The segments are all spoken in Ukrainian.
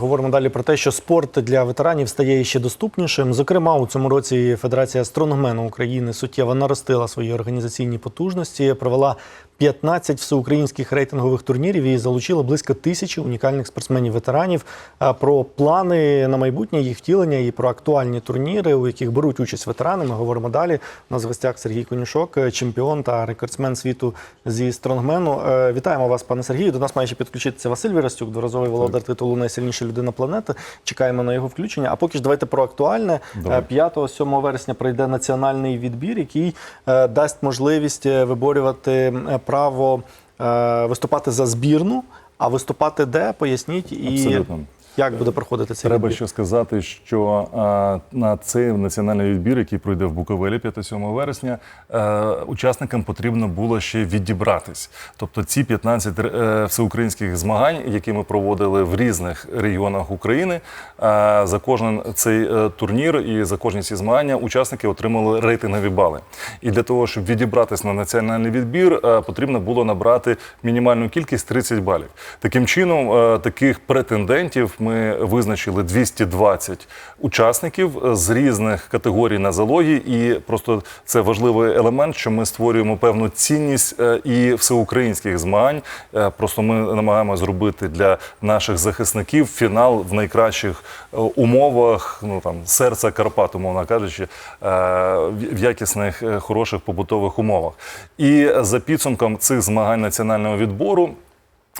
Говоримо далі про те, що спорт для ветеранів стає ще доступнішим. Зокрема, у цьому році Федерація стронгмену України суттєво наростила свої організаційні потужності, провела 15 всеукраїнських рейтингових турнірів і залучила близько тисячі унікальних спортсменів-ветеранів. Про плани на майбутнє їх втілення і про актуальні турніри, у яких беруть участь ветерани. Ми говоримо далі. У нас в гостях Сергій Конюшок, чемпіон та рекордсмен світу зі стронгмену. Е, Вітаємо вас, пане Сергію. До нас має ще підключитися Василь Вірастюк, дворазовий володар титулу найсильніша людина планети. Чекаємо на його включення. А поки ж давайте про актуальне. Давай. 5-7 вересня пройде національний відбір, який е, дасть можливість е, виборювати е, право е, виступати за збірну. А виступати де? Поясніть і Абсолютно. як буде проходити цей Треба відбір. ще сказати, що а, на цей національний відбір, який пройде в Буковелі 5-7 вересня, е, учасникам потрібно було ще відібратись. Тобто ці 15 е, всеукраїнських змагань, які ми проводили в різних регіонах України, е, за кожен цей е, турнір і за кожні ці змагання учасники отримали рейтингові бали. І для того, щоб відібратись на національний відбір, е, потрібно було набрати мінімальну кількість 30 балів. Таким чином, е, таких претендентів ми визначили 220 учасників е, з різних категорій нозології. І просто це важливий елемент, що ми створюємо певну цінність е, і всеукраїнських змагань. Просто ми намагаємося зробити для наших захисників фінал в найкращих умовах, ну там серця Карпат, умовно кажучи, в якісних, хороших побутових умовах. І за підсумком цих змагань національного відбору.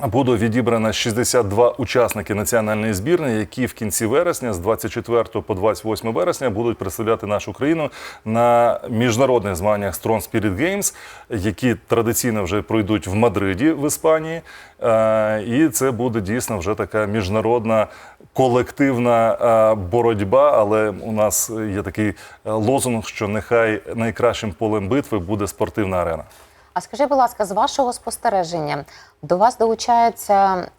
Буде відібрано 62 учасники національної збірної, які в кінці вересня, з 24 по 28 вересня, будуть представляти нашу країну на міжнародних змаганнях Strong Spirit Games, які традиційно вже пройдуть в Мадриді в Іспанії. Е, І це буде дійсно вже така міжнародна колективна е, боротьба. Але у нас є такий е, лозунг, що нехай найкращим полем битви буде спортивна арена. А скажи, будь ласка, з вашого спостереження до вас долучаються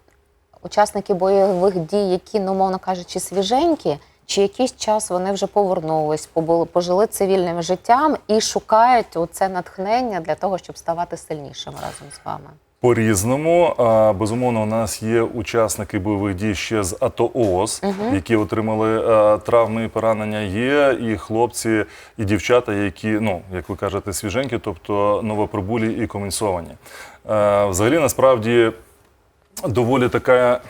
учасники бойових дій, які, ну, мовно кажучи, свіженькі, чи якийсь час вони вже повернулись, побули, пожили цивільним життям і шукають оце натхнення для того, щоб ставати сильнішими разом з вами? По-різному, безумовно, у нас є учасники бойових дій ще з АТО ООС, які отримали травми і поранення. Є і хлопці, і дівчата, які, ну як ви кажете, свіженькі, тобто новоприбулі і комісовані. Взагалі, насправді, доволі така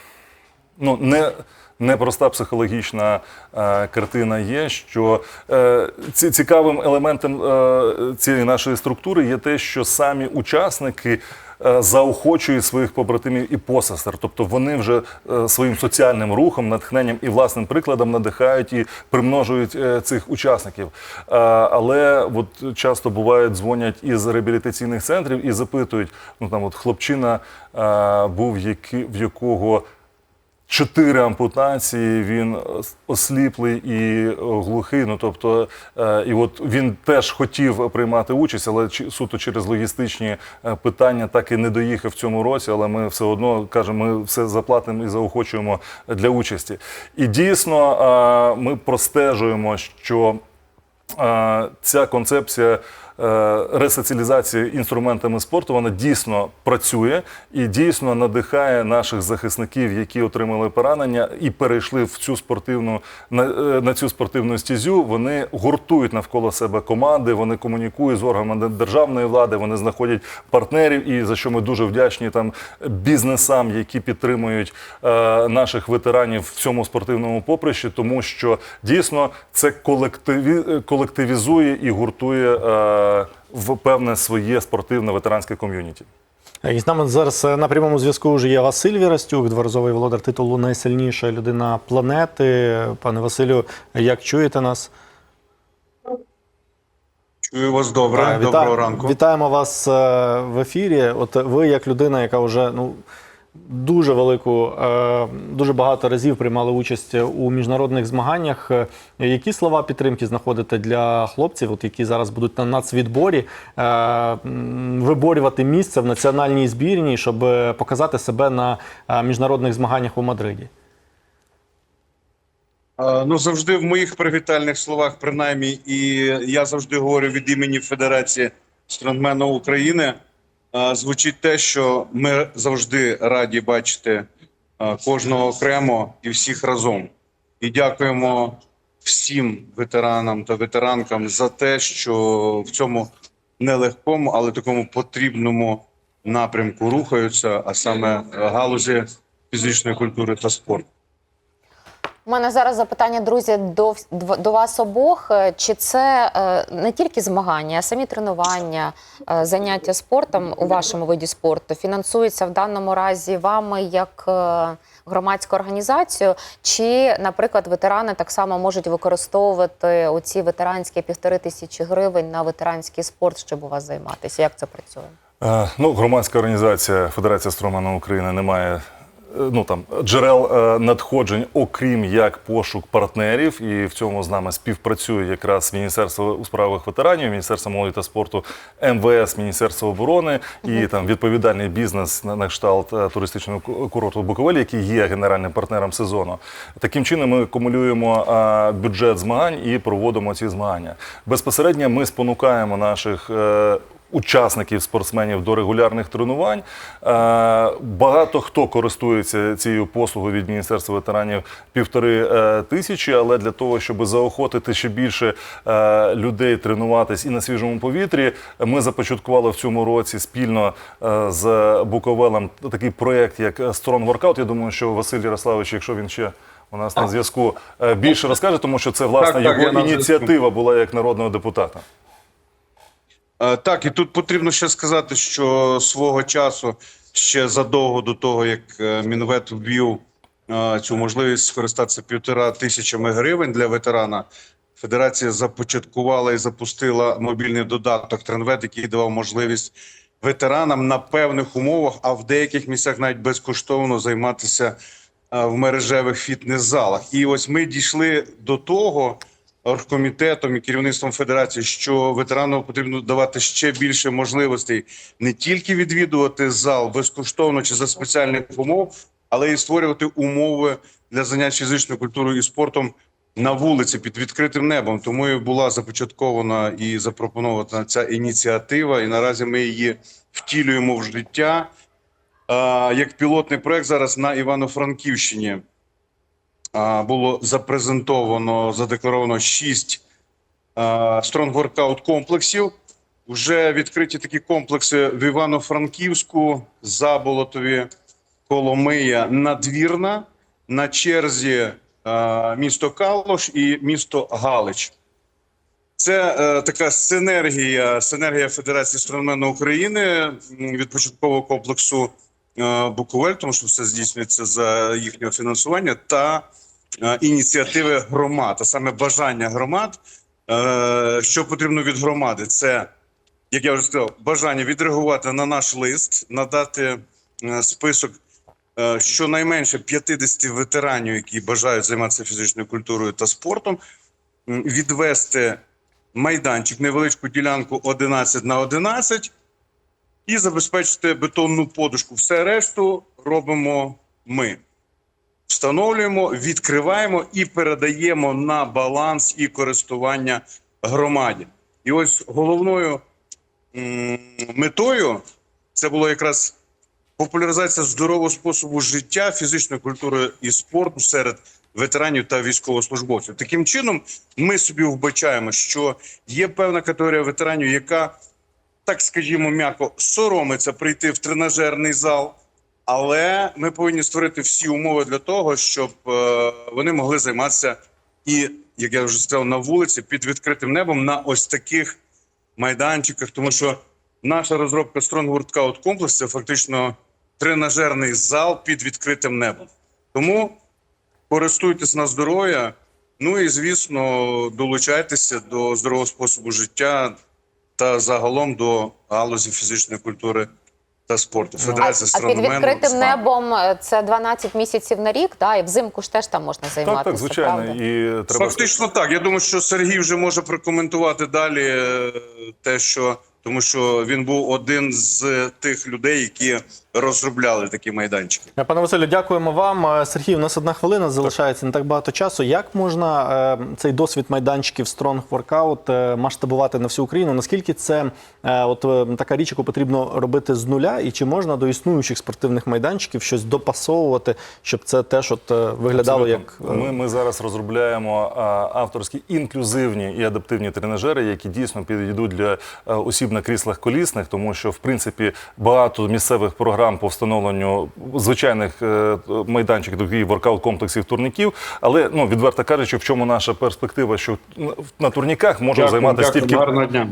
ну, не, непроста психологічна е, картина є, що е, ці, цікавим елементом е, цієї нашої структури є те, що самі учасники. Е, Заохочують своїх побратимів і посестер, тобто вони вже е, своїм соціальним рухом, натхненням і власним прикладом надихають і примножують е, цих учасників. Але от часто бувають дзвонять із реабілітаційних центрів і запитують: ну там от хлопчина був в якого чотири ампутації, він осліплий і е, глухий. Ну тобто, е, і от він теж хотів приймати участь, але суто через логістичні е, питання так і не доїхав в цьому році. Але ми все одно кажемо, ми все заплатимо і заохочуємо для участі. І дійсно ми простежуємо, що ця концепція. Е, Ресоціалізації інструментами спорту вона дійсно працює і дійсно надихає наших захисників, які отримали поранення і перейшли в цю спортивну на, е, на цю спортивну стезю. Вони гуртують навколо себе команди, вони комунікують з органами державної влади, вони знаходять партнерів, і за що ми дуже вдячні там бізнесам, які підтримують е, наших ветеранів в цьому спортивному поприщі, тому що дійсно це колективі, колективізує і гуртує е, в певне своє спортивне ветеранське ком'юніті. І з нами зараз е, на прямому зв'язку вже є Василь Вірастюк, дворазовий володар титулу найсильніша людина планети. Пане Василю, як чуєте нас? Чую вас добре. Так, Доброго ранку. Вітаємо вас е, в ефірі. От ви, як людина, яка вже ну дуже велику, е, дуже багато разів приймали участь у міжнародних змаганнях. е, Які слова підтримки знаходите для хлопців, от які зараз будуть на нацвідборі е, виборювати місце в національній збірній, щоб показати себе на міжнародних змаганнях у Мадриді? Ну завжди в моїх привітальних словах, принаймні, і я завжди говорю від імені Федерації стронгмену України. Звучить те, що ми завжди раді бачити кожного окремо і всіх разом. І дякуємо всім ветеранам та ветеранкам за те, що в цьому нелегкому, але такому потрібному напрямку рухаються, а саме галузі фізичної культури та спорту. У мене зараз запитання, друзі, до, до вас обох. Е, Чи це е, не тільки змагання, а самі тренування, е, заняття спортом у вашому виді спорту фінансуються в даному разі вами як громадську організацію? Чи, наприклад, ветерани так само можуть використовувати оці ветеранські півтори тисячі гривень на ветеранський спорт, щоб у вас займатися? Як це працює? Ну, громадська організація Федерація Стромену України не має ну там джерел е, надходжень, окрім як пошук партнерів, і в цьому з нами співпрацює якраз Міністерство у справах ветеранів, Міністерство молоді та спорту, МВС, Міністерство оборони і там відповідальний бізнес на, кшталт е, туристичного ку- курорту Буковель, який є генеральним партнером сезону. Таким чином ми акумулюємо е, бюджет змагань і проводимо ці змагання. Безпосередньо ми спонукаємо наших. Учасників, спортсменів до регулярних тренувань. Е, Багато хто користується цією послугою від Міністерства ветеранів півтори е, тисячі, але для того, щоб заохотити ще більше е, людей тренуватись і на свіжому повітрі, ми започаткували в цьому році спільно з Буковелем такий проєкт, як Strong Workout. Я думаю, що Василь Ярославович, якщо він ще у нас на зв'язку, більше розкаже, тому що це власне Так, так, його ініціатива була як народного депутата. Е, Так, і тут потрібно ще сказати, що свого часу, ще задовго до того, як е, Мінвет ввів е, цю можливість скористатися півтора тисячами гривень для ветерана, Федерація започаткувала і запустила мобільний додаток Тренвет, який давав можливість ветеранам на певних умовах, а в деяких місцях навіть безкоштовно займатися в мережевих фітнес-залах. І ось ми дійшли до того оргкомітетом і керівництвом федерації, що ветеранам потрібно давати ще більше можливостей не тільки відвідувати зал безкоштовно чи за спеціальних умов, але й створювати умови для занять фізичною культурою і спортом на вулиці під відкритим небом. Тому і була започаткована і запропонована ця ініціатива, і наразі ми її втілюємо в життя. Як пілотний проект зараз на Івано-Франківщині було запрезентовано, задекларовано шість а, Strong Workout комплексів. Вже відкриті такі комплекси в Івано-Франківську, Заболотові, Коломия, Надвірна, на черзі місто Калош і місто Галич. Це е, така синергія, синергія Федерації Стронгмену України від початкового комплексу Буковель, тому що все здійснюється за їхнього фінансування, та е, ініціативи громад, а саме бажання громад. Е, що потрібно від громади? Це, як я вже сказав, бажання відреагувати на наш лист, надати е, список е, щонайменше 50 ветеранів, які бажають займатися фізичною культурою та спортом, відвести майданчик, невеличку ділянку 11 на 11 і забезпечити бетонну подушку. Все решту робимо ми. Встановлюємо, відкриваємо і передаємо на баланс і користування громаді. І ось головною метою це було якраз популяризація здорового способу життя, фізичної культури і спорту серед ветеранів та військовослужбовців. Таким чином, ми собі вбачаємо, що є певна категорія ветеранів, яка, так скажімо, м'яко соромиться прийти в тренажерний зал. Але ми повинні створити всі умови для того, щоб е, вони могли займатися і, як я вже сказав, на вулиці під відкритим небом на ось таких майданчиках. Тому що наша розробка Strong Workout Complex – це фактично тренажерний зал під відкритим небом. Тому користуйтесь на здоров'я. Ну і звісно, долучайтеся до здорового способу життя та загалом до галузі фізичної культури та спорту. Федерація а під відкритим з небом е, це 12 місяців на рік, да, і взимку ж теж там можна займатися. Так, так, звичайно. правда? І треба Фактично так. Я думаю, що Сергій вже може прокоментувати далі е, те, що тому що він був один з тих людей, які розробляли такі майданчики. Е, Пане Василю, дякуємо вам. Е, Сергій, у нас одна хвилина залишається не так багато часу. Як можна е, цей досвід майданчиків Strong Workout масштабувати на всю Україну? Наскільки це от така річ, яку потрібно робити з нуля, і чи можна до існуючих спортивних майданчиків щось допасовувати, щоб це теж от виглядало як Абсолютно. е, Ми, ми зараз розробляємо авторські інклюзивні і адаптивні тренажери, які дійсно підійдуть для осіб на кріслах колісних, тому що в принципі багато місцевих програм по встановленню звичайних е, майданчиків, таких воркаут комплексів турніків. Але ну відверто кажучи, в чому наша перспектива, що на турніках може займатися тільки гарного дня.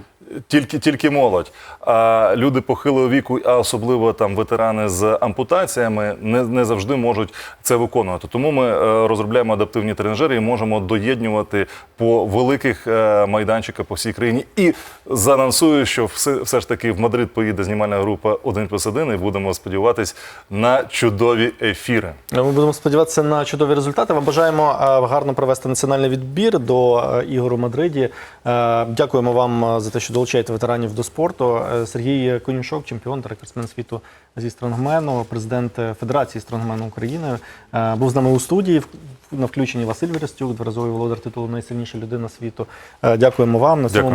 Тільки, тільки молодь. А люди похилого віку, а особливо там ветерани з ампутаціями, не, не завжди можуть це виконувати. Тому ми е, розробляємо адаптивні тренажери і можемо доєднувати по великих е, майданчиках по всій країні. І заанонсую, що все, все ж таки в Мадрид поїде знімальна група 1 плюс 1 і будемо сподіватись на чудові ефіри. Ми будемо сподіватися на чудові результати. Вам бажаємо е, гарно провести національний відбір до е, ігор у Мадриді. Е, Дякуємо вам е, за те, що долучаєте ветеранів до спорту. Е, Сергій Конюшок, чемпіон та рекордсмен світу зі стронгмену, президент Федерації стронгмену України, е, був з нами у студії. На включенні Василь Верестюк, дворазовий володар титулу найсильніша людина світу. Е, Дякуємо вам. На цьому.